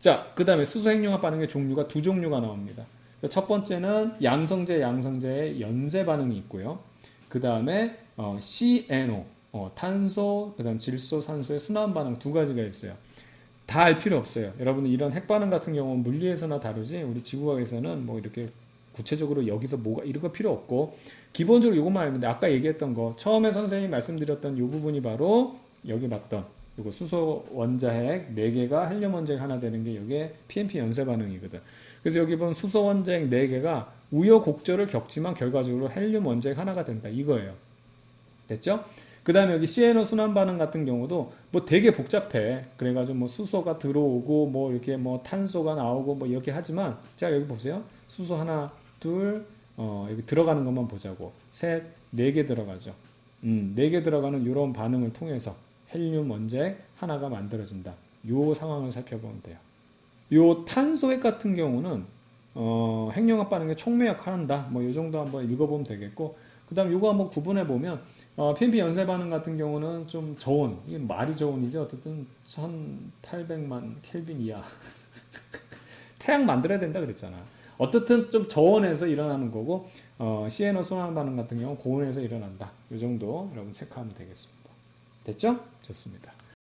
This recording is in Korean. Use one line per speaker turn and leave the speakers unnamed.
자, 그 다음에 수소 핵융합 반응의 종류가 두 종류가 나옵니다. 첫 번째는 양성제, 양성제의 연쇄 반응이 있고요. 그 다음에 어, CNO, 어, 탄소, 그 다음 질소, 산소의 순환 반응 두 가지가 있어요. 다 알 필요 없어요. 여러분들 이런 핵 반응 같은 경우는 물리에서나 다르지 우리 지구과학에서는 뭐 이렇게 구체적으로 여기서 뭐가 이런 거 필요 없고 기본적으로 이것만 알면 돼. 아까 얘기했던 거 처음에 선생님이 말씀드렸던 이 부분이 바로 여기 봤던 이거 수소 원자핵 4개가 헬륨 원자핵 하나 되는 게 이게 PMP 연쇄 반응이거든. 그래서 여기 보면 수소 원자핵 4개가 우여곡절을 겪지만 결과적으로 헬륨 원자핵 하나가 된다. 이거예요. 됐죠? 그 다음에 여기 CNO 순환 반응 같은 경우도 뭐 되게 복잡해. 그래가지고 뭐 수소가 들어오고 뭐 이렇게 뭐 탄소가 나오고 뭐 이렇게 하지만 자 여기 보세요. 수소 하나, 둘, 어 여기 들어가는 것만 보자고. 셋, 네 개 들어가죠. 음, 네 개 들어가는 이런 반응을 통해서 헬륨 원자핵 하나가 만들어진다. 요 상황을 살펴보면 돼요. 요 탄소핵 같은 경우는 어, 핵융합 반응에 촉매역 한다. 뭐 요 정도 한번 읽어보면 되겠고 그 다음 요거 한번 구분해 보면 어, PMP 연쇄 반응 같은 경우는 좀 저온 이게 말이 저온이죠. 어쨌든 1,800만 켈빈 이하 태양 만들어야 된다 그랬잖아. 어떻든 좀 저온에서 일어나는 거고 어, CNO 순환 반응 같은 경우 는 고온에서 일어난다. 요 정도 여러분 체크하면 되겠습니다. 됐죠? 좋습니다.